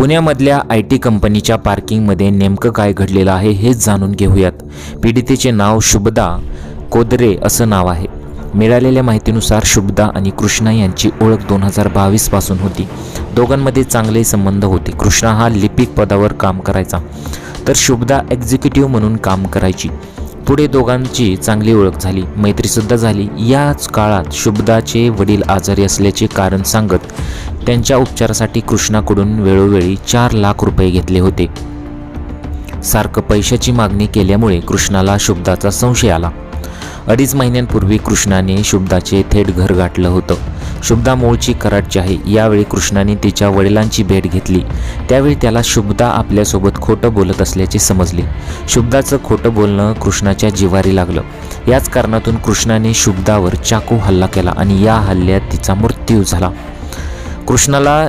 पुण्यामधल्या I T कंपनीच्या पार्किंगमध्ये नेमकं काय घडलेलं आहे हेच जाणून घेऊयात. पीडितेचे नाव शुभदा कोदरे असं नाव आहे. मिळालेल्या माहितीनुसार शुभदा आणि कृष्णा यांची ओळख दोन हजार बावीसपासून होती. दोघांमध्ये चांगले संबंध होते. कृष्णा हा लिपिक पदावर काम करायचा. तर शुभदा एक्झिक्युटिव्ह म्हणून काम करायची. पुढे दोघांची चांगली ओळख झाली मैत्रीसुद्धा झाली. याच काळात शुभदाचे वडील आजारी असल्याचे कारण सांगत त्यांच्या उपचारासाठी कृष्णाकडून वेळोवेळी चार लाख रुपये घेतले होते. सारखं पैशाची मागणी केल्यामुळे कृष्णाला शुभदाचा संशय आला. अडीच महिन्यांपूर्वी कृष्णाने शुभदाचे थेट घर गाठलं होतं. शुभदा मूळची कराडची आहे यावेळी कृष्णाने तिच्या वडिलांची भेट घेतली. त्यावेळी त्याला शुभदा आपल्यासोबत खोटं बोलत असल्याचे समजले. शुभदाचं खोटं बोलणं कृष्णाच्या जिवारी लागलं. याच कारणातून कृष्णाने शुभदावर चाकू हल्ला केला आणि या हल्ल्यात तिचा मृत्यू झाला. कृष्णाला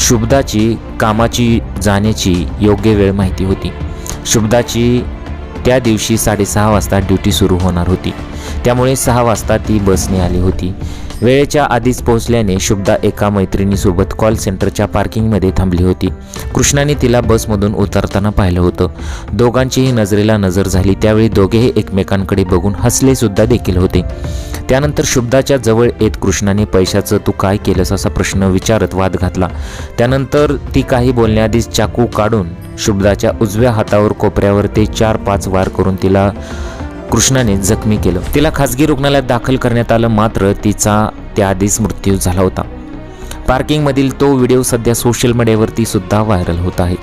शुभदाची कामाची जाण्याची योग्य वेळ माहिती होती. शुभदाची त्या दिवशी साडेसहा वाजता ड्युटी सुरू होणार होती. त्यामुळे सहा वाजता ती बसने आली होती. वेळेच्या आधीच पोहोचल्याने शुभदा एका मैत्रिणीसोबत कॉल सेंटरच्या पार्किंगमध्ये थांबली होती. कृष्णाने तिला बसमधून उतरताना पाहिलं होतं. दोघांचीही नजरेला नजर झाली. त्यावेळी दोघेही एकमेकांकडे बघून हसलेसुद्धा देखील होते. त्यानंतर शुभदाच्या जवळ येत कृष्णाने पैशाचं तू काय केलंस? असा प्रश्न विचारत वाद घातला. त्यानंतर ती काही बोलण्याआधीच चाकू काढून शुभदाच्या उजव्या हातावर कोपऱ्यावर ते चार पाच वार करून तिला कृष्णाने जखमी केलं. तिला खासगी रुग्णालयात दाखल करण्यात आलं मात्र तिचा त्याआधीच मृत्यू झाला होता. पार्किंगमधील तो व्हिडिओ सध्या सोशल मीडियावरती सुद्धा व्हायरल होत आहे.